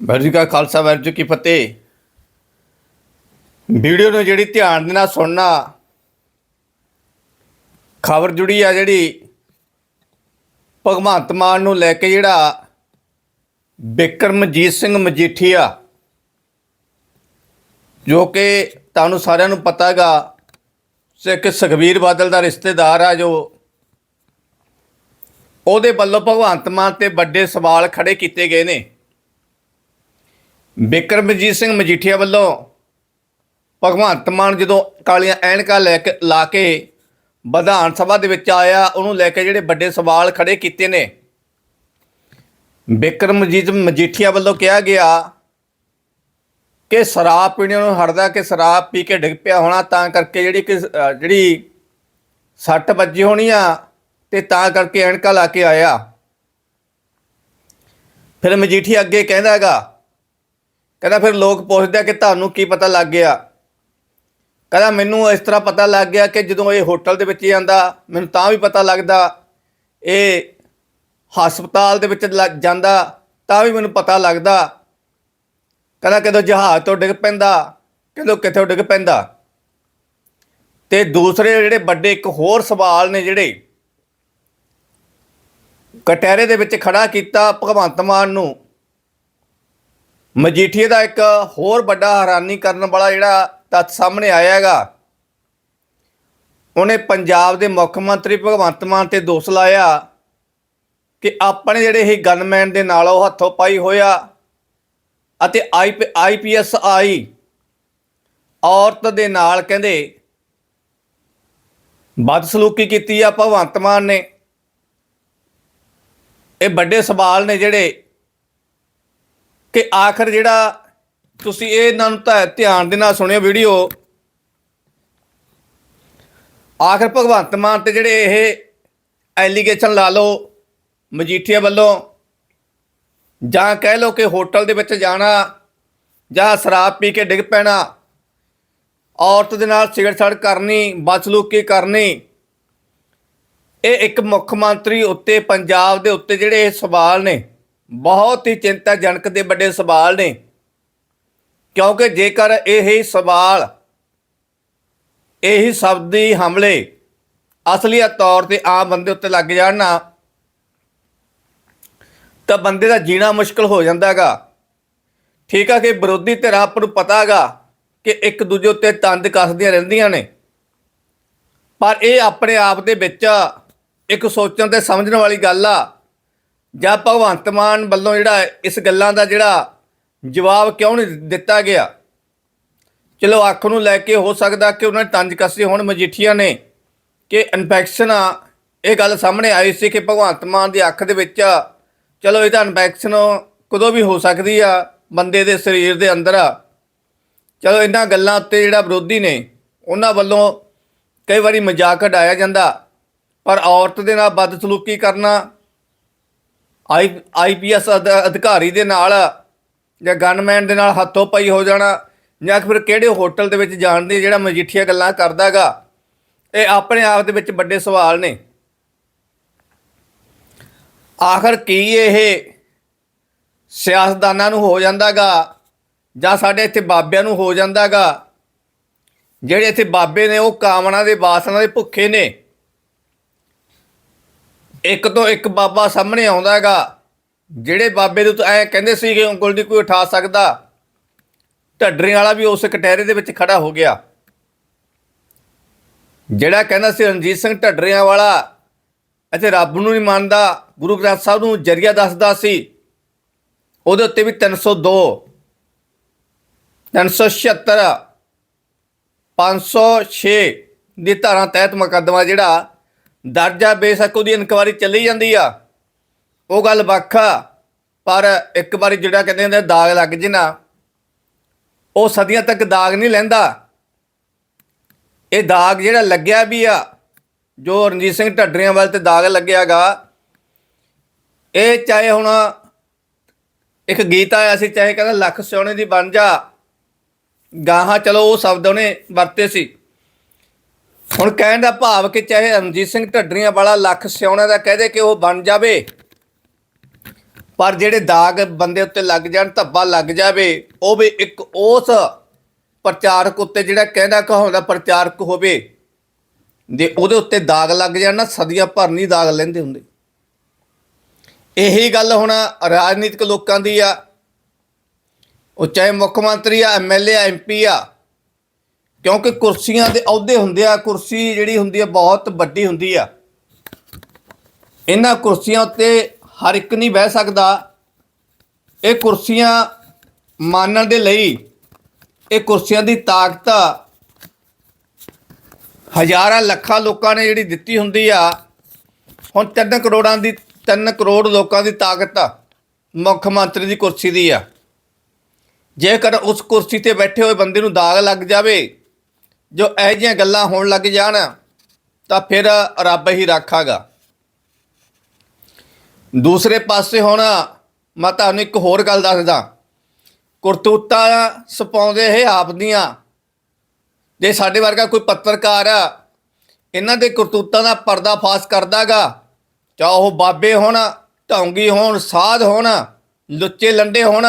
ਵਾਹਿਗੁਰੂ ਕਾ ਖਾਲਸਾ, ਵਾਹਿਗੁਰੂ ਜੀ ਕੀ ਫਤਿਹ। ਵੀਡੀਓ ਨੂੰ ਜਿਹੜੀ ਧਿਆਨ ਦੇ ਨਾਲ ਸੁਣਨਾ, ਖਬਰ ਜੁੜੀ ਆ ਜਿਹੜੀ ਭਗਵੰਤ ਮਾਨ ਨੂੰ ਲੈ ਕੇ ਜਿਹੜਾ ਬਿਕਰਮਜੀਤ ਸਿੰਘ ਮਜੀਠੀਆ, ਜੋ ਕਿ ਤੁਹਾਨੂੰ ਸਾਰਿਆਂ ਨੂੰ ਪਤਾ ਹੈਗਾ, ਸਿੱਖ ਸੁਖਬੀਰ ਬਾਦਲ ਦਾ ਰਿਸ਼ਤੇਦਾਰ ਆ ਜੋ, ਉਹਦੇ ਵੱਲੋਂ ਭਗਵੰਤ ਮਾਨ ਤੇ ਵੱਡੇ ਸਵਾਲ ਖੜੇ ਕੀਤੇ ਗਏ ਨੇ। ਬਿਕਰਮਜੀਤ ਸਿੰਘ ਮਜੀਠੀਆ ਵੱਲੋਂ ਭਗਵੰਤ ਮਾਨ ਜਦੋਂ ਕਾਲੀਆਂ ਐਨਕਾਂ ਲੈ ਕੇ ਲਾ ਕੇ ਵਿਧਾਨ ਸਭਾ ਦੇ ਵਿੱਚ ਆਇਆ, ਉਹਨੂੰ ਲੈ ਕੇ ਜਿਹੜੇ ਵੱਡੇ ਸਵਾਲ ਖੜੇ ਕੀਤੇ ਨੇ। ਬਿਕਰਮਜੀਤ ਮਜੀਠੀਆ ਵੱਲੋਂ ਕਿਹਾ ਗਿਆ ਕਿ ਸ਼ਰਾਬ ਪੀਣੇ ਨੂੰ ਹਟਦਾ, ਕਿ ਸ਼ਰਾਬ ਪੀ ਕੇ ਡਿੱਗ ਪਿਆ ਹੋਣਾ, ਤਾਂ ਕਰਕੇ ਜਿਹੜੀ ਕਿ ਜਿਹੜੀ ਸੱਟ ਵੱਜੀ ਹੋਣੀ ਆ, ਤੇ ਤਾਂ ਕਰਕੇ ਐਨਕਾਂ ਲਾ ਕੇ ਆਇਆ। ਫਿਰ ਮਜੀਠੀਆ ਅੱਗੇ ਕਹਿੰਦਾ ਹੈਗਾ ਕਹਿੰਦਾ ਫਿਰ ਲੋਕ ਪੁੱਛਦੇ ਆ ਕਿ ਤੁਹਾਨੂੰ ਕੀ ਪਤਾ ਲੱਗ ਗਿਆ। ਕਹਿੰਦਾ ਮੈਨੂੰ ਇਸ ਤਰ੍ਹਾਂ ਪਤਾ ਲੱਗ ਗਿਆ ਕਿ ਜਦੋਂ ਇਹ ਹੋਟਲ ਦੇ ਵਿੱਚ ਜਾਂਦਾ, ਮੈਨੂੰ ਤਾਂ ਵੀ ਪਤਾ ਲੱਗਦਾ, ਇਹ ਹਸਪਤਾਲ ਦੇ ਵਿੱਚ ਲ- ਜਾਂਦਾ, ਤਾਂ ਵੀ ਮੈਨੂੰ ਪਤਾ ਲੱਗਦਾ। ਕਹਿੰਦਾ ਕਦੋਂ ਜਹਾਜ਼ ਤੋਂ ਡਿੱਗ ਪੈਂਦਾ, ਕਦੋਂ ਕਿੱਥੋਂ ਡਿੱਗ ਪੈਂਦਾ। ਤੇ ਦੂਸਰੇ ਜਿਹੜੇ ਵੱਡੇ ਇੱਕ ਹੋਰ ਸਵਾਲ ਨੇ ਜਿਹੜੇ ਕਟਹਿਰੇ ਦੇ ਵਿੱਚ ਖੜਾ ਕੀਤਾ ਭਗਵੰਤ ਮਾਨ ਨੂੰ। ਮਜੀਠੀਏ ਦਾ ਇੱਕ ਹੋਰ ਵੱਡਾ ਹੈਰਾਨੀ ਕਰਨ ਵਾਲਾ ਜਿਹੜਾ ਤੱਥ ਸਾਹਮਣੇ ਆਇਆ ਹੈਗਾ। ਉਹਨੇ ਪੰਜਾਬ ਦੇ ਮੁੱਖ ਮੰਤਰੀ ਭਗਵੰਤ ਮਾਨ ਤੇ ਦੋਸ਼ ਲਾਇਆ ਕਿ ਆਪਣੇ ਜਿਹੜੇ ਇਹ ਗਨਮੈਨ ਦੇ ਨਾਲ ਉਹ ਹੱਥੋਂ ਪਾਈ ਹੋਇਆ ਅਤੇ ਆਈਪੀਐਸ ਆਈ ਔਰਤ ਦੇ ਨਾਲ ਕਹਿੰਦੇ ਬਦਸਲੂਕੀ ਕੀਤੀ ਆ ਭਗਵੰਤ ਮਾਨ ਨੇ। ਇਹ ਵੱਡੇ ਸਵਾਲ ਨੇ ਜਿਹੜੇ ਕਿ ਆਖਰ ਜਿਹੜਾ ਤੁਸੀਂ ਇਹਨਾਂ ਨੂੰ ਤਾਂ ਧਿਆਨ ਦੇ ਨਾਲ ਸੁਣਿਓ ਵੀਡੀਓ। ਆਖਰ ਭਗਵੰਤ ਮਾਨ ਤੇ ਜਿਹੜੇ ਇਹ ਐਲੀਗੇਸ਼ਨ ਲਾ ਲਓ ਮਜੀਠੀਆ ਵੱਲੋਂ, ਜਾਂ ਕਹਿ ਲਓ ਕਿ ਹੋਟਲ ਦੇ ਵਿੱਚ ਜਾਣਾ, ਜਾਂ ਸ਼ਰਾਬ ਪੀ ਕੇ ਡਿੱਗ ਪੈਣਾ, ਔਰਤ ਦੇ ਨਾਲ ਛੇੜਛਾੜ ਕਰਨੀ, ਬਦਸਲੂਕੀ ਕਰਨੀ, ਇਹ ਇੱਕ ਮੁੱਖ ਮੰਤਰੀ ਉੱਤੇ, ਪੰਜਾਬ ਦੇ ਉੱਤੇ ਜਿਹੜੇ ਇਹ ਸਵਾਲ ਨੇ ਬਹੁਤ ਹੀ ਚਿੰਤਾਜਨਕ ਦੇ ਵੱਡੇ ਸਵਾਲ ਨੇ। ਕਿਉਂਕਿ ਜੇਕਰ ਇਹ ਸਵਾਲ, ਇਹੀ ਸ਼ਬਦੀ ਹਮਲੇ ਅਸਲੀਅਤ ਤੌਰ ਤੇ ਆਮ ਬੰਦੇ ਉੱਤੇ ਲੱਗ ਜਾਣ ਨਾ, ਤਾਂ ਬੰਦੇ ਦਾ ਜੀਣਾ ਮੁਸ਼ਕਲ ਹੋ ਜਾਂਦਾਗਾ ਠੀਕ ਆ ਕਿ ਵਿਰੋਧੀ ਧਿਰਾਂ ਆਪ ਨੂੰ ਪਤਾਗਾ ਕਿ ਇੱਕ ਦੂਜੇ ਉੱਤੇ ਤੰਦ ਕੱਸਦੀਆਂ ਰਹਿੰਦੀਆਂ ਨੇ। ਪਰ ਇਹ ਆਪਣੇ ਆਪ ਦੇ ਵਿੱਚ ਇੱਕ ਸੋਚਣ ਤੇ ਸਮਝਣ ਵਾਲੀ ਗੱਲ ਆ ਜਾਂ ਭਗਵੰਤ ਮਾਨ ਵੱਲੋਂ ਜਿਹੜਾ ਇਸ ਗੱਲਾਂ ਦਾ ਜਿਹੜਾ ਜਵਾਬ ਕਿਉਂ ਨਹੀਂ ਦਿੱਤਾ ਗਿਆ? ਚਲੋ, ਅੱਖ ਨੂੰ ਲੈ ਕੇ ਹੋ ਸਕਦਾ ਕਿ ਉਹਨਾਂ ਨੇ ਤੰਜ ਕੱਸੇ ਹੁਣ ਮਜੀਠੀਆਂ ਨੇ ਕਿ ਇਨਫੈਕਸ਼ਨ ਆ। ਇਹ ਗੱਲ ਸਾਹਮਣੇ ਆਈ ਸੀ ਕਿ ਭਗਵੰਤ ਮਾਨ ਦੀ ਅੱਖ ਦੇ ਵਿੱਚ ਚਲੋ, ਇਹ ਤਾਂ ਇਨਫੈਕਸ਼ਨ ਕਦੋਂ ਵੀ ਹੋ ਸਕਦੀ ਆ, ਬੰਦੇ ਦੇ ਸਰੀਰ ਦੇ ਅੰਦਰ ਆ। ਚਲੋ, ਇਹਨਾਂ ਗੱਲਾਂ ਉੱਤੇ ਜਿਹੜਾ ਵਿਰੋਧੀ ਨੇ, ਉਹਨਾਂ ਵੱਲੋਂ ਕਈ ਵਾਰੀ ਮਜ਼ਾਕ ਉਡਾਇਆ ਜਾਂਦਾ। ਪਰ ਔਰਤ ਦੇ ਨਾਲ ਬਦਸਲੂਕੀ ਕਰਨਾ ਆਈ ਆਈਪੀਐਸ ਅਧਿਕਾਰੀ ਦੇ ਨਾਲ ਜਾਂ ਗਨਮੈਨ ਦੇ ਨਾਲ ਹੱਥੋਂ ਪਈ ਹੋ ਜਾਣਾ ਜਾਂ ਫਿਰ ਕਿਹੜੇ ਹੋਟਲ ਦੇ ਵਿੱਚ ਜਾਣ ਦੀ ਜਿਹੜਾ ਮਜੀਠੀਆ ਗੱਲਾਂ ਕਰਦਾਗਾ, ਇਹ ਆਪਣੇ ਆਪ ਦੇ ਵਿੱਚ ਵੱਡੇ ਸਵਾਲ ਨੇ। ਆਖਰ ਕੀ ਇਹ ਸਿਆਸਤਦਾਨਾਂ ਨੂੰ ਹੋ ਜਾਂਦਾਗਾ ਜਾਂ ਸਾਡੇ ਇੱਥੇ ਬਾਬਿਆਂ ਨੂੰ ਹੋ ਜਾਂਦਾਗਾ? ਜਿਹੜੇ ਇੱਥੇ ਬਾਬੇ ਨੇ ਉਹ ਕਾਮਨਾ ਦੇ ਵਾਸਨਾ ਦੇ ਭੁੱਖੇ ਨੇ। ਇੱਕ ਤੋਂ ਇੱਕ ਬਾਬਾ ਸਾਹਮਣੇ ਆਉਂਦਾ ਹੈਗਾ, ਜਿਹੜੇ ਬਾਬੇ ਦੇ ਤਾਂ ਐ ਕਹਿੰਦੇ ਸੀ ਕਿ ਉਂਗਲ ਨਹੀਂ ਕੋਈ ਉਠਾ ਸਕਦਾ। ਢੱਡਰੇ ਵਾਲਾ ਵੀ ਉਸ ਕਟਹਿਰੇ ਦੇ ਵਿੱਚ ਖੜਾ ਹੋ ਗਿਆ। ਜਿਹੜਾ ਕਹਿੰਦਾ ਸੀ, ਰਣਜੀਤ ਸਿੰਘ ਢੱਡਰਿਆਂ ਵਾਲਾ ਅਤੇ ਰੱਬ ਨੂੰ ਨਹੀਂ ਮੰਨਦਾ। ਗੁਰੂ ਗ੍ਰੰਥ ਸਾਹਿਬ ਨੂੰ ਜਰੀਆ ਦੱਸਦਾ ਸੀ, ਉਹਦੇ ਉੱਤੇ ਵੀ 302 376 506 ਦੀ ਧਾਰਾ ਤਹਿਤ ਮੁਕੱਦਮਾ ਜਿਹੜਾ ਦਰਜਾ ਬੇਸ਼ੱਕ ਉਹਦੀ ਇਨਕੁਆਰੀ ਚੱਲੀ ਜਾਂਦੀ ਆ। ਉਹ ਗੱਲ ਵੱਖ ਆ, ਪਰ ਇੱਕ ਵਾਰੀ ਜਿਹੜਾ ਕਹਿੰਦੇ ਹੁੰਦੇ ਦਾਗ ਲੱਗ ਜੇ ਨਾ, ਉਹ ਸਦੀਆਂ ਤੱਕ ਦਾਗ ਨਹੀਂ ਲੈਂਦਾ। ਇਹ ਦਾਗ ਜਿਹੜਾ ਲੱਗਿਆ ਵੀ ਆ, ਜੋ ਰਣਜੀਤ ਸਿੰਘ ਢੱਡਰੀਆਂ ਵੱਲ ਤੇ ਦਾਗ ਲੱਗਿਆਗਾ, ਇਹ ਚਾਹੇ ਹੁਣ ਇੱਕ ਗੀਤ ਆਇਆ ਸੀ, ਚਾਹੇ ਕਹਿੰਦਾ ਲੱਖ ਸੋਨੇ ਦੀ ਬਣ ਜਾ, ਗਾਹਾਂ ਚਲੋ ਉਹ ਸ਼ਬਦ ਉਹਨੇ ਵਰਤੇ ਸੀ। ਹੁਣ ਕਹਿਣ ਦਾ ਭਾਵ ਕਿ ਚਾਹੇ ਰਣਜੀਤ ਸਿੰਘ ਢੱਡਰੀਆਂ ਵਾਲਾ ਲੱਖ ਸਿਉਣਾ ਦਾ ਕਹਦੇ ਕਿ ਉਹ ਬਣ ਜਾਵੇ, ਪਰ ਜਿਹੜੇ ਦਾਗ ਬੰਦੇ ਉੱਤੇ ਲੱਗ ਜਾਣ, ਧੱਬਾ ਲੱਗ ਜਾਵੇ, ਉਹ ਵੀ ਇੱਕ ਉਸ ਪ੍ਰਚਾਰਕ ਉੱਤੇ ਜਿਹੜਾ ਕਹਿੰਦਾ ਕਹਾਉਂਦਾ ਪ੍ਰਚਾਰਕ ਹੋਵੇ, ਜੇ ਉਹਦੇ ਉੱਤੇ ਦਾਗ ਲੱਗ ਜਾਣ ਨਾ, ਸਦੀਆਂ ਭਰ ਨਹੀਂ ਦਾਗ ਲੈਂਦੇ ਹੁੰਦੇ। ਇਹੀ ਗੱਲ ਹੁਣ ਰਾਜਨੀਤਿਕ ਲੋਕਾਂ ਦੀ ਆ। ਉਹ ਚਾਹੇ ਮੁੱਖ ਮੰਤਰੀ ਆ ਐਮਐਲਏ ਆ ਐਮਪੀ ਆ ਕਿਉਂਕਿ ਕੁਰਸੀਆਂ ਦੇ ਅਹੁਦੇ ਹੁੰਦੇ ਆ, ਕੁਰਸੀ ਜਿਹੜੀ ਹੁੰਦੀ ਆ ਬਹੁਤ ਵੱਡੀ ਹੁੰਦੀ ਆ। ਇਹਨਾਂ ਕੁਰਸੀਆਂ ਉੱਤੇ ਹਰ ਇੱਕ ਨਹੀਂ ਬਹਿ ਸਕਦਾ। ਇਹ ਕੁਰਸੀਆਂ ਮਾਨਣ ਦੇ ਲਈ ਇਹ ਕੁਰਸੀਆਂ ਦੀ ਤਾਕਤ ਹਜ਼ਾਰਾਂ ਲੱਖਾਂ ਲੋਕਾਂ ਨੇ ਜਿਹੜੀ ਦਿੱਤੀ ਹੁੰਦੀ ਆ, ਹੁਣ 3 ਕਰੋੜਾਂ ਦੀ 3 ਕਰੋੜ ਲੋਕਾਂ ਦੀ ਤਾਕਤ ਮੁੱਖ ਮੰਤਰੀ ਦੀ ਕੁਰਸੀ ਦੀ ਆ। ਜੇਕਰ ਉਸ ਕੁਰਸੀ ਤੇ ਬੈਠੇ ਹੋਏ ਬੰਦੇ ਨੂੰ ਦਾਗ ਲੱਗ ਜਾਵੇ ਜੋ ਇਹੋ ਜਿਹੀਆਂ ਗੱਲਾਂ ਹੋਣ ਲੱਗ ਜਾਣ, ਤਾਂ ਫਿਰ ਰੱਬ ਹੀ ਰਾਖਾਗਾ ਦੂਸਰੇ ਪਾਸੇ ਹੁਣ ਮੈਂ ਤੁਹਾਨੂੰ ਇੱਕ ਹੋਰ ਗੱਲ ਦੱਸਦਾ। ਕਰਤੂਤਾਂ ਸਪਾਉਂਦੇ ਇਹ ਆਪ ਦੀਆਂ। ਜੇ ਸਾਡੇ ਵਰਗਾ ਕੋਈ ਪੱਤਰਕਾਰ ਆ ਇਹਨਾਂ ਦੇ ਕਰਤੂਤਾਂ ਦਾ ਪਰਦਾ ਪਰਦਾਫਾਸ਼ ਕਰਦਾਗਾ, ਚਾਹੇ ਉਹ ਬਾਬੇ ਹੋਣ ਢੌਂਗੀ ਹੋਣ, ਸਾਧ ਹੋਣ, ਲੁੱਚੇ ਲੰਡੇ ਹੋਣ,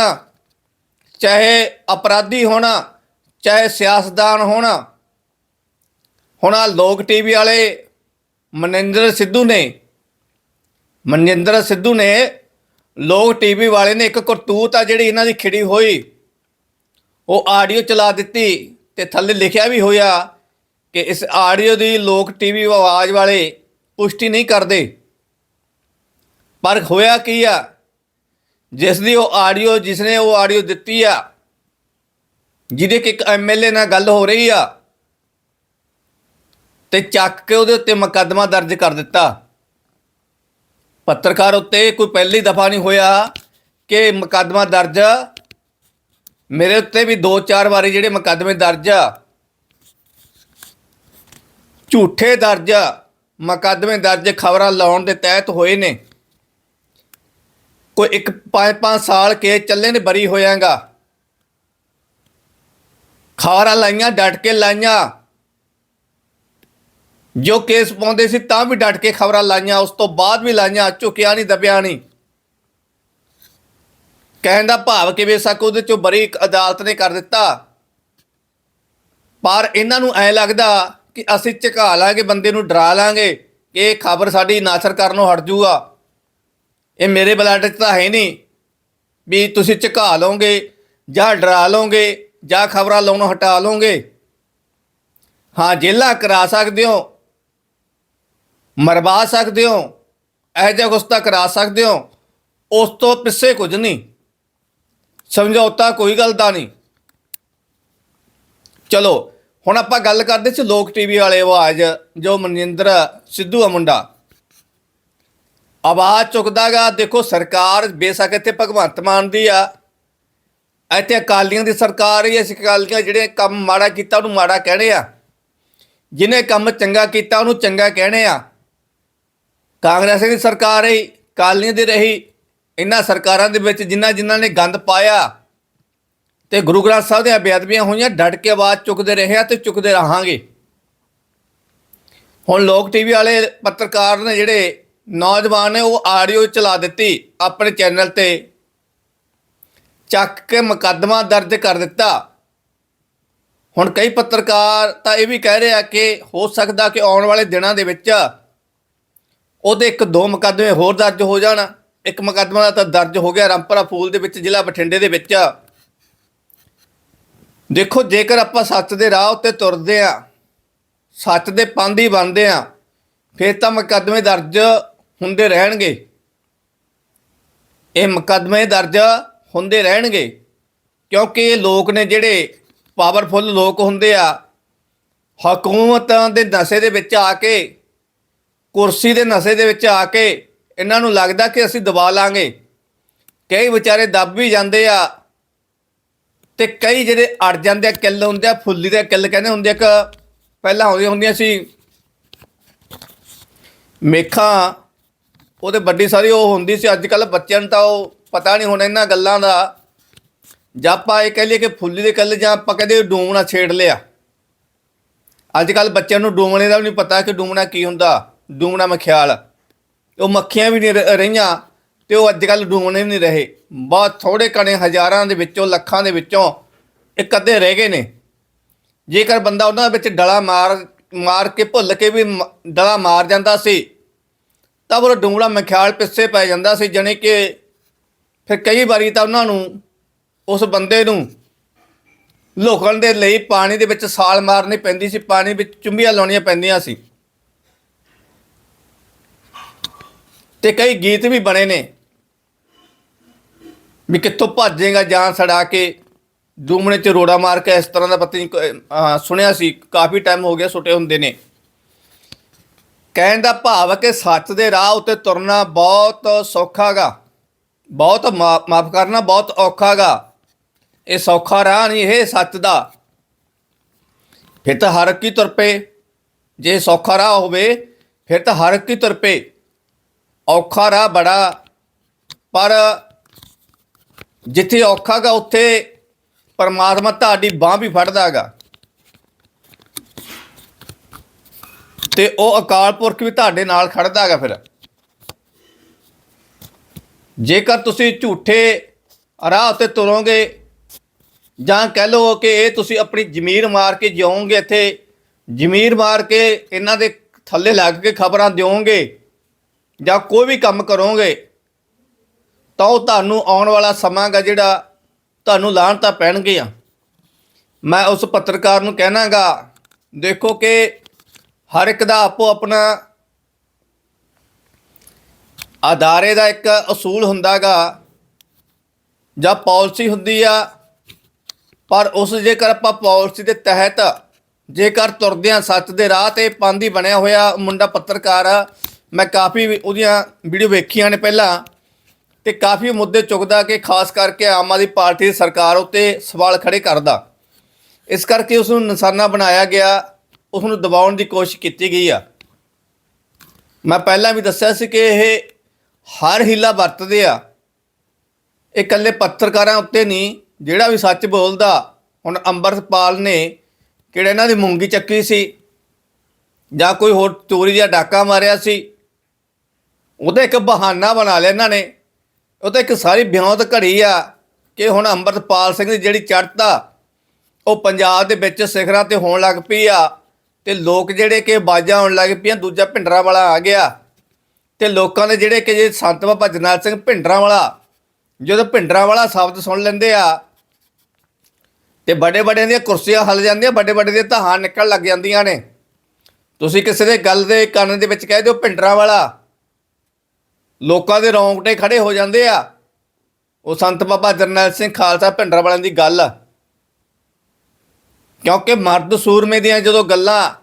ਚਾਹੇ ਅਪਰਾਧੀ ਹੋਣ, ਚਾਹੇ ਸਿਆਸਤਦਾਨ ਹੋਣ ਹੁਣ ਆਹ ਲੋਕ ਟੀਵੀ ਵਾਲੇ ਮਨਿੰਦਰ ਸਿੱਧੂ ਨੇ, ਮਨਿੰਦਰ ਸਿੱਧੂ ਨੇ ਲੋਕ ਟੀਵੀ ਵਾਲੇ ਨੇ ਇੱਕ ਕਰਤੂਤ ਆ ਜਿਹੜੀ ਇਹਨਾਂ ਦੀ ਖਿੜੀ ਹੋਈ। ਉਹ ਆਡੀਓ ਚਲਾ ਦਿੱਤੀ ਤੇ ਥੱਲੇ ਲਿਖਿਆ ਵੀ ਹੋਇਆ ਕਿ ਇਸ ਆਡੀਓ ਦੀ ਲੋਕ ਟੀਵੀ ਆਵਾਜ਼ ਵਾਲੇ ਪੁਸ਼ਟੀ ਨਹੀਂ ਕਰਦੇ। ਪਰ ਹੋਇਆ ਕੀ ਆ? ਜਿਸ ਦੀ ਉਹ ਆਡੀਓ, ਜਿਸ ਨੇ ਉਹ ਆਡੀਓ ਦਿੱਤੀ ਆ, ਜਿਹਦੇ ਕਿ ਇੱਕ ਐਮਐਲਏ ਨਾਲ ਗੱਲ ਹੋ ਰਹੀ ਆ ਤੇ ਚੱਕ ਕੇ ਉਹਦੇ ਉੱਤੇ ਮੁਕੱਦਮਾ ਦਰਜ ਕਰ ਦਿੱਤਾ। ਪੱਤਰਕਾਰ ਉੱਤੇ ਕੋਈ ਪਹਿਲੀ ਦਫਾ ਨਹੀਂ ਹੋਇਆ ਕਿ ਮੁਕੱਦਮਾ ਦਰਜ ਮੇਰੇ ਉੱਤੇ ਵੀ ਦੋ ਚਾਰ ਵਾਰੀ ਜਿਹੜੇ ਮੁਕੱਦਮੇ ਦਰਜ ਆ। ਝੂਠੇ ਦਰਜ ਮੁਕੱਦਮੇ ਦਰਜ ਖਬਰਾਂ ਲਾਉਣ ਦੇ ਤਹਿਤ ਹੋਏ ਨੇ। ਕੋਈ ਇੱਕ 5-5 ਸਾਲ ਕੇ ਚੱਲੇ ਨੇ, ਬਰੀ ਹੋਇਆਗਾ। ਖਬਰਾਂ ਲਾਈਆਂ, ਡਟ ਕੇ ਲਾਈਆਂ। ਜੋ ਕੇਸ ਪਾਉਂਦੇ ਸੀ ਤਾਂ ਵੀ ਡਟ ਕੇ ਖਬਰਾਂ ਲਾਈਆਂ, ਉਸ ਤੋਂ ਬਾਅਦ ਵੀ ਲਾਈਆਂ ਝੁਕਿਆ ਨਹੀਂ, ਦਬਿਆ ਨਹੀਂ। ਕਹਿਣ ਦਾ ਭਾਵ ਕਿ ਬੇਸ਼ੱਕ ਉਹਦੇ ਚੋਂ ਬਰੀ ਇੱਕ ਅਦਾਲਤ ਨੇ ਕਰ ਦਿੱਤਾ। ਪਰ ਇਹਨਾਂ ਨੂੰ ਐ ਲੱਗਦਾ ਕਿ ਅਸੀਂ ਝਕਾ ਲਾਂਗੇ, ਬੰਦੇ ਨੂੰ ਡਰਾ ਲਾਂਗੇ ਕਿ ਇਹ ਖਬਰ ਸਾਡੀ ਨਾਸਰ ਕਰਨੋਂ ਹਟ ਜੂਗਾ। ਇਹ ਮੇਰੇ ਬਲੱਡ 'ਚ ਤਾਂ ਹੈ ਨਹੀਂ ਵੀ ਤੁਸੀਂ ਝਕਾ ਲਓਗੇ ਜਾਂ ਡਰਾ ਲਓਗੇ ਜਾਂ ਖਬਰਾਂ ਲਾਉਣੋਂ ਹਟਾ ਲਓਗੇ। ਹਾਂ ਜੇਲਾ ਕਰਾ ਸਕਦੇ ਹੋ ਮਰਵਾ ਸਕਦੇ ਹੋ, ਇਹ ਜਿਹਾ ਕੁਛ ਕਰਾ ਸਕਦੇ ਹੋ, ਉਸ ਤੋਂ ਪਿੱਛੇ ਕੁਝ ਨਹੀਂ। ਸਮਝੌਤਾ ਕੋਈ ਗੱਲ ਦਾ ਨਹੀਂ। ਚਲੋ, ਹੁਣ ਆਪਾਂ ਗੱਲ ਕਰਦੇ ਸੀ ਲੋਕ ਟੀਵੀ ਵਾਲੇ ਆਵਾਜ਼, ਜੋ ਮਨਜਿੰਦਰ ਸਿੱਧੂ ਆ ਮੁੰਡਾ। ਆਵਾਜ਼ ਚੁੱਕਦਾਗਾ ਦੇਖੋ ਸਰਕਾਰ ਬੇਸ਼ੱਕ ਇੱਥੇ ਭਗਵੰਤ ਮਾਨ ਦੀ ਆ। ਇੱਥੇ ਅਕਾਲੀਆਂ ਦੀ ਸਰਕਾਰ ਹੀ ਅਸੀਂ ਅਕਾਲੀਆਂ ਜਿਹੜੇ ਕੰਮ ਮਾੜਾ ਕੀਤਾ, ਉਹਨੂੰ ਮਾੜਾ ਕਹਿਣੇ ਆ। ਜਿਹਨੇ ਕੰਮ ਚੰਗਾ ਕੀਤਾ, ਉਹਨੂੰ ਚੰਗਾ ਕਹਿਣੇ ਆ। ਕਾਂਗਰਸ ਦੀ ਸਰਕਾਰ ਰਹੀ, ਕਾਲੀਆਂ ਦੀ ਰਹੀ, ਇਹਨਾਂ ਸਰਕਾਰਾਂ ਦੇ ਵਿੱਚ ਜਿਨ੍ਹਾਂ ਜਿਨ੍ਹਾਂ ਨੇ ਗੰਦ ਪਾਇਆ ਤੇ ਗੁਰੂ ਗ੍ਰੰਥ ਸਾਹਿਬ ਦੀਆਂ ਬੇਅਦਬੀਆਂ ਹੋਈਆਂ, ਡਟ ਕੇ ਆਵਾਜ਼ ਚੁੱਕਦੇ ਰਹੇ ਆ ਤੇ ਚੁੱਕਦੇ ਰਹਾਂਗੇ। ਹੁਣ ਲੋਕ ਟੀਵੀ ਵਾਲੇ ਪੱਤਰਕਾਰ ਨੇ ਜਿਹੜੇ ਨੌਜਵਾਨ ਨੇ, ਉਹ ਆਡੀਓ ਚਲਾ ਦਿੱਤੀ ਆਪਣੇ ਚੈਨਲ ਤੇ। ਚੱਕ ਕੇ ਮੁਕੱਦਮਾ ਦਰਜ ਕਰ ਦਿੱਤਾ। ਹੁਣ ਕਈ ਪੱਤਰਕਾਰ ਤਾਂ ਇਹ ਵੀ ਕਹਿ ਰਿਹਾ ਕਿ ਹੋ ਸਕਦਾ ਕਿ ਆਉਣ ਵਾਲੇ ਦਿਨਾਂ ਦੇ ਵਿੱਚ ਉਹਦੇ ਇੱਕ ਦੋ ਮੁਕੱਦਮੇ ਹੋਰ ਦਰਜ ਹੋ ਜਾਣ। ਇੱਕ ਮੁਕੱਦਮਾ ਤਾਂ ਦਰਜ ਹੋ ਗਿਆ ਰਾਮਪੁਰਾ ਫੂਲ ਦੇ ਵਿੱਚ, ਜ਼ਿਲ੍ਹਾ ਬਠਿੰਡੇ ਦੇ ਵਿੱਚ। ਦੇਖੋ, ਜੇਕਰ ਆਪਾਂ ਸੱਚ ਦੇ ਰਾਹ ਉੱਤੇ ਤੁਰਦੇ ਆ ਸੱਚ ਦੇ ਪੰਧ ਹੀ ਬਣਦੇ ਆ ਫਿਰ ਤਾਂ ਮੁਕੱਦਮੇ ਦਰਜ ਹੁੰਦੇ ਰਹਿਣਗੇ। ਇਹ ਮੁਕੱਦਮੇ ਦਰਜ ਹੁੰਦੇ ਰਹਿਣਗੇ, ਕਿਉਂਕਿ ਇਹ ਲੋਕ ਨੇ ਜਿਹੜੇ ਪਾਵਰਫੁੱਲ ਲੋਕ ਹੁੰਦੇ ਆ, ਹਕੂਮਤਾਂ ਦੇ ਨਸ਼ੇ ਦੇ ਵਿੱਚ ਆ ਕੇ ਕੁਰਸੀ ਦੇ ਨਸ਼ੇ ਦੇ ਵਿੱਚ ਆ ਕੇ ਇਹਨਾਂ ਨੂੰ ਲੱਗਦਾ ਕਿ ਅਸੀਂ ਦਬਾ ਲਾਂਗੇ। ਕਈ ਵਿਚਾਰੇ ਦੱਬ ਵੀ ਜਾਂਦੇ ਆ ਤੇ ਕਈ ਜਿਹੜੇ ਅੜ ਜਾਂਦੇ ਆ, ਕਿੱਲ ਹੁੰਦੇ ਆ, ਫੁੱਲੀ ਦੇ ਕਿੱਲ ਕਹਿੰਦੇ ਹੁੰਦੇ ਇੱਕ ਪਹਿਲਾਂ ਹੁੰਦੀਆਂ ਹੁੰਦੀਆਂ ਸੀ। ਮੇਖਾਂ, ਉਹਦੇ ਵੱਡੀ ਸਾਰੀ ਉਹ ਹੁੰਦੀ ਸੀ ਅੱਜ ਕੱਲ ਬੱਚਿਆਂ ਨੂੰ ਤਾਂ ਉਹ ਪਤਾ ਨਹੀਂ ਹੁਣ ਇਹਨਾਂ ਗੱਲਾਂ ਦਾ। ਜਾਂ ਆਪਾਂ ਇਹ ਕਹਿ ਲਈਏ ਕਿ ਫੁੱਲੀ ਦੇ ਕੱਲ ਜਾਂ ਆਪਾਂ ਕਹਦੇ ਡੂਮਣਾ ਛੇੜ ਲਿਆ। ਅੱਜ ਕੱਲ ਬੱਚਿਆਂ ਨੂੰ ਡੂਮਣੇ ਦਾ ਵੀ ਨਹੀਂ ਪਤਾ ਕਿ ਡੂਮਣਾ ਕੀ ਹੁੰਦਾ। ਡੂਮਣਾ ਮਖਿਆਲ ਉਹ ਮੱਖੀਆਂ ਵੀ ਨਹੀਂ ਰ- ਰਹੀਆਂ ਤੇ ਉਹ ਅੱਜ ਕੱਲ ਡੂਮਣੇ ਨਹੀਂ ਰਹੇ। ਬਹੁਤ ਥੋੜੇ ਕਣੇ ਹਜ਼ਾਰਾਂ ਦੇ ਵਿੱਚੋਂ, ਲੱਖਾਂ ਦੇ ਵਿੱਚੋਂ ਇੱਕ ਅੱਧੇ ਰਹਿ ਗਏ ਨੇ। ਜੇਕਰ ਬੰਦਾ ਉਹਨਾਂ ਵਿੱਚ ਡਲਾ ਮਾਰ ਮਾਰ ਕੇ ਭੁੱਲ ਕੇ ਵੀ ਮ- ਡਲਾ ਮਾਰ ਜਾਂਦਾ ਸੀ, ਤਾਂ ਉਹ ਡੂੰਗਲਾ ਮਖਿਆਲ ਪਿੱਛੇ ਪੈ ਜਾਂਦਾ ਸੀ, ਜਣੇ ਕਿ ਫਿਰ ਕਈ ਵਾਰੀ ਤਾਂ ਉਹਨਾਂ ਨੂੰ, ਉਸ ਬੰਦੇ ਨੂੰ ਲੋਕਣ ਦੇ ਲਈ ਪਾਣੀ ਦੇ ਵਿੱਚ ਸਾਲ ਮਾਰਨੀ ਪੈਂਦੀ ਸੀ, ਪਾਣੀ ਵਿੱਚ ਚੁੰਬੀਆਂ ਲਾਉਣੀਆਂ ਪੈਂਦੀਆਂ ਸੀ। ਤੇ ਕਈ ਗੀਤ ਵੀ ਬਣੇ ਨੇ। ਵੀ ਕਿੱਥੋਂ ਭੱਜੇਗਾ ਜਾਨ ਸੜਾ ਕੇ ਦੂਮਣੇ ਚ ਰੋੜਾ ਮਾਰ ਕੇ ਇਸ ਤਰ੍ਹਾਂ ਦਾ ਪਤਾ ਨਹੀਂ ਸੁਣਿਆ ਸੀ, ਕਾਫੀ ਟਾਈਮ ਹੋ ਗਿਆ ਛੋਟੇ ਹੁੰਦੇ ਨੇ। ਕਹਿਣ ਦਾ ਭਾਵ ਹੈ ਕਿ ਸੱਚ ਦੇ ਰਾਹ ਉੱਤੇ ਤੁਰਨਾ ਬਹੁਤ ਸੌਖਾਗਾ ਬਹੁਤ ਮਾਫ ਕਰਨਾ ਬਹੁਤ ਔਖਾਗਾ ਇਹ ਸੌਖਾ ਰਾਹ ਨਹੀਂ, ਇਹ ਸੱਚ ਦਾ। ਫਿਰ ਤਾਂ ਹਰ ਕੀ ਤੁਰ ਪਏ। ਜੇ ਸੌਖਾ ਰਾਹ ਹੋਵੇ, ਫਿਰ ਤਾਂ ਹਰ ਕੀ ਤੁਰ ਪਏ। ਔਖਾ ਰਾਹ ਬੜਾ, ਪਰ ਜਿੱਥੇ ਔਖਾ ਗਾ, ਉੱਥੇ ਪਰਮਾਤਮਾ ਤੁਹਾਡੀ ਬਾਹ ਵੀ ਫੜਦਾਗਾ ਤੇ ਉਹ ਅਕਾਲ ਪੁਰਖ ਵੀ ਤੁਹਾਡੇ ਨਾਲ ਖੜਦਾਗਾ ਫਿਰ। ਜੇਕਰ ਤੁਸੀਂ ਝੂਠੇ ਰਾਹ ਉੱਤੇ ਤੁਰੋਗੇ, ਜਾਂ ਕਹਿ ਲਓ ਕਿ ਇਹ ਤੁਸੀਂ ਆਪਣੀ ਜ਼ਮੀਰ ਮਾਰ ਕੇ ਜਿਉਂਗੇ ਇੱਥੇ, ਜ਼ਮੀਰ ਮਾਰ ਕੇ ਇਹਨਾਂ ਦੇ ਥੱਲੇ ਲੱਗ ਕੇ ਖਬਰਾਂ ਦਿਓਗੇ ਜਾਂ ਕੋਈ ਵੀ ਕੰਮ ਕਰੋਗੇ, ਤਾਂ ਉਹ ਤੁਹਾਨੂੰ ਆਉਣ ਵਾਲਾ ਸਮਾਂ ਗਾ ਜਿਹੜਾ ਤੁਹਾਨੂੰ ਲਾਹਣਤਾਂ ਪੈਣਗੀਆਂ ਮੈਂ ਉਸ ਪੱਤਰਕਾਰ ਨੂੰ ਕਹਿਣਾਗਾ, ਦੇਖੋ ਕਿ ਹਰ ਇੱਕ ਦਾ ਆਪੋ ਆਪਣਾ ਅਦਾਰੇ ਦਾ ਇੱਕ ਅਸੂਲ ਹੁੰਦਾਗਾ, ਜਾਂ ਪਾਲਿਸੀ ਹੁੰਦੀ ਆ, ਪਰ ਉਸ ਜੇਕਰ ਆਪਾਂ ਪਾਲਿਸੀ ਦੇ ਤਹਿਤ ਜੇਕਰ ਤੁਰਦੇ ਹਾਂ ਸੱਚ ਦੇ ਰਾਹ ਤੇ ਪਾਂਦੀ ਬਣਿਆ ਹੋਇਆ ਮੁੰਡਾ ਪੱਤਰਕਾਰ ਮੈਂ ਕਾਫੀ ਵੀ ਉਹਦੀਆਂ ਵੀਡੀਓ ਵੇਖੀਆਂ ਨੇ ਪਹਿਲਾਂ ਤੇ ਕਾਫੀ ਮੁੱਦੇ ਚੁੱਕਦਾ ਕਿ ਖਾਸ ਕਰਕੇ ਆਮ ਆਦਮੀ ਪਾਰਟੀ ਦੀ ਸਰਕਾਰ ਉੱਤੇ ਸਵਾਲ ਖੜੇ ਕਰਦਾ। ਇਸ ਕਰਕੇ ਉਸ ਨੂੰ ਨਿਸ਼ਾਨਾ ਬਣਾਇਆ ਗਿਆ ਉਸ ਨੂੰ ਦਬਾਉਣ ਦੀ ਕੋਸ਼ਿਸ਼ ਕੀਤੀ ਗਈ ਆ। ਮੈਂ ਪਹਿਲਾਂ ਵੀ ਦੱਸਿਆ ਸੀ ਕਿ ਇਹ ਹਰ ਹੀਲਾ ਵਰਤਦੇ ਆ। ਇਹ ਇਕੱਲੇ ਪੱਤਰਕਾਰਾਂ ਉੱਤੇ ਨਹੀਂ, ਜਿਹੜਾ ਵੀ ਸੱਚ ਬੋਲਦਾ, ਹੁਣ ਅੰਮ੍ਰਿਤਪਾਲ ਨੇ ਕਿਹੜੇ ਇਹਨਾਂ ਦੀ ਮੂੰਗੀ ਚੱਕੀ ਸੀ ਜਾਂ ਕੋਈ ਹੋਰ ਚੋਰੀ ਦਾ ਡਾਕਾ ਮਾਰਿਆ ਸੀ ਉਹਦਾ ਇੱਕ ਬਹਾਨਾ ਬਣਾ ਲਿਆ ਇਹਨਾਂ ਨੇ। ਉਹ ਤਾਂ ਇੱਕ ਸਾਰੀ ਬਿਉਂਤ ਘੜੀ ਆ ਕਿ ਹੁਣ ਅੰਮ੍ਰਿਤਪਾਲ ਸਿੰਘ ਦੀ ਜਿਹੜੀ ਚੜ੍ਹਤਾ, ਉਹ ਪੰਜਾਬ ਦੇ ਵਿੱਚ ਸਿਖਰਾਂ ਤੇ ਹੋਣ ਲੱਗ ਪਈ ਆ ਤੇ ਲੋਕ ਜਿਹੜੇ ਕਿ ਬਾਜਾਂ ਆਉਣ ਲੱਗ ਪਈਆਂ, ਦੂਜਾ ਭਿੰਡਰਾਂ ਵਾਲਾ ਆ ਗਿਆ ਤੇ ਲੋਕਾਂ ਦੇ ਜਿਹੜੇ ਕਿ ਜੇ ਸੰਤ ਬਾਬਾ ਜਰਨੈਲ ਸਿੰਘ ਭਿੰਡਰਾਂ ਵਾਲਾ ਜਦੋਂ ਭਿੰਡਰਾਂ ਵਾਲਾ ਸ਼ਬਦ ਸੁਣ ਲੈਂਦੇ ਆ ਤੇ ਵੱਡੇ ਵੱਡੇ ਦੀਆਂ ਕੁਰਸੀਆਂ ਹਲ ਜਾਂਦੀਆਂ, ਵੱਡੇ ਵੱਡੇ ਦੀਆਂ ਧਾਹਾਂ ਨਿਕਲਣ ਲੱਗ ਜਾਂਦੀਆਂ ਨੇ। ਤੁਸੀਂ ਕਿਸੇ ਦੇ ਗੱਲ ਦੇ ਕੰਨ ਦੇ ਵਿੱਚ ਕਹਿ ਦਿਓ ਭਿੰਡਰਾਂ ਵਾਲਾ ਲੋਕਾਂ ਦੇ ਰੌਂਗਟੇ ਖੜੇ ਹੋ ਜਾਂਦੇ ਆ। ਉਹ ਸੰਤ ਬਾਬਾ ਜਰਨੈਲ ਸਿੰਘ ਖਾਲਸਾ ਭਿੰਡਰਾਂ ਵਾਲਿਆਂ ਦੀ ਗੱਲ ਆ। ਕਿਉਂਕਿ ਮਰਦ ਸੂਰਮੇ ਦੀਆਂ ਜਦੋਂ ਗੱਲਾਂ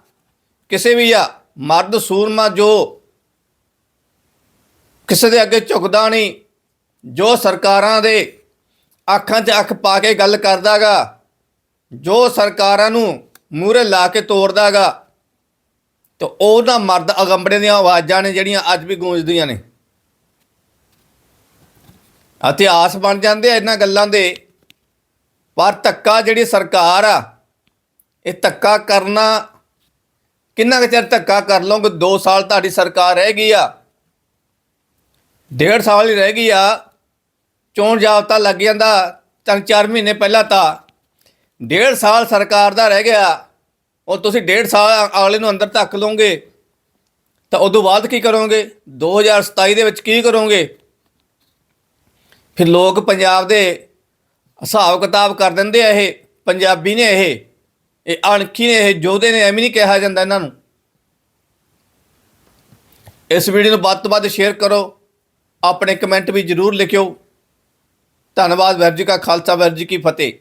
ਕਿਸੇ ਵੀ ਆ, ਮਰਦ ਸੂਰਮਾ ਜੋ ਕਿਸੇ ਦੇ ਅੱਗੇ ਝੁਕਦਾ ਨਹੀਂ, ਜੋ ਸਰਕਾਰਾਂ ਦੇ ਅੱਖਾਂ 'ਚ ਅੱਖ ਪਾ ਕੇ ਗੱਲ ਕਰਦਾਗਾ, ਜੋ ਸਰਕਾਰਾਂ ਨੂੰ ਮੂਹਰੇ ਲਾ ਕੇ ਤੋੜਦਾਗਾ ਤੇ ਉਹਦਾ ਮਰਦ ਅਗੰਬੜੇ ਦੀਆਂ ਆਵਾਜ਼ਾਂ ਨੇ ਜਿਹੜੀਆਂ ਅੱਜ ਵੀ ਗੂੰਜਦੀਆਂ ਨੇ। ਇਤਿਹਾਸ ਬਣ ਜਾਂਦੇ ਆ ਇਹਨਾਂ ਗੱਲਾਂ ਦੇ। ਪਰ ਧੱਕਾ ਜਿਹੜੀ ਸਰਕਾਰ ਆ, ਇਹ ਧੱਕਾ ਕਰਨਾ, ਕਿੰਨਾ ਕੁ ਚਿਰ ਧੱਕਾ ਕਰ ਲਓਗੇ 2 ਸਾਲ ਤੁਹਾਡੀ ਸਰਕਾਰ ਰਹਿ ਗਈ ਆ। ਡੇਢ ਸਾਲ ਹੀ ਰਹਿ ਗਈ ਆ। ਚੋਣ ਜਾਬਤਾ ਲੱਗ ਜਾਂਦਾ ਤਿੰਨ ਚਾਰ ਮਹੀਨੇ ਪਹਿਲਾਂ ਤਾਂ। ਡੇਢ ਸਾਲ ਸਰਕਾਰ ਦਾ ਰਹਿ ਗਿਆ। ਉਹ ਤੁਸੀਂ ਡੇਢ ਸਾਲ ਅਗਲੇ ਨੂੰ ਅੰਦਰ ਧੱਕ ਲਓਗੇ, ਤਾਂ ਉਦੋਂ ਬਾਅਦ ਕੀ ਕਰੋਗੇ? 2027 ਦੇ ਵਿੱਚ ਕੀ ਕਰੋਗੇ? ਫਿਰ ਲੋਕ ਪੰਜਾਬ ਦੇ ਹਿਸਾਬ ਕਿਤਾਬ ਕਰ ਦਿੰਦੇ ਆ ਇਹ, ਪੰਜਾਬੀ ਨੇ ਇਹ ਇਹ ਅਣਖੀ ਨੇ ਇਹ, ਯੋਧੇ ਨੇ, ਐਵੇਂ ਨਹੀਂ ਕਿਹਾ ਜਾਂਦਾ ਇਹਨਾਂ ਨੂੰ। ਇਸ ਵੀਡੀਓ ਨੂੰ ਵੱਧ ਤੋਂ ਵੱਧ ਸ਼ੇਅਰ ਕਰੋ, ਆਪਣੇ ਕਮੈਂਟ ਵੀ ਜ਼ਰੂਰ ਲਿਖਿਓ। ਧੰਨਵਾਦ, ਵਾਹਿਗੁਰੂ ਜੀ ਕਾ ਖਾਲਸਾ, ਵਾਹਿਗੁਰੂ ਜੀ ਕੀ ਫਤਿਹ।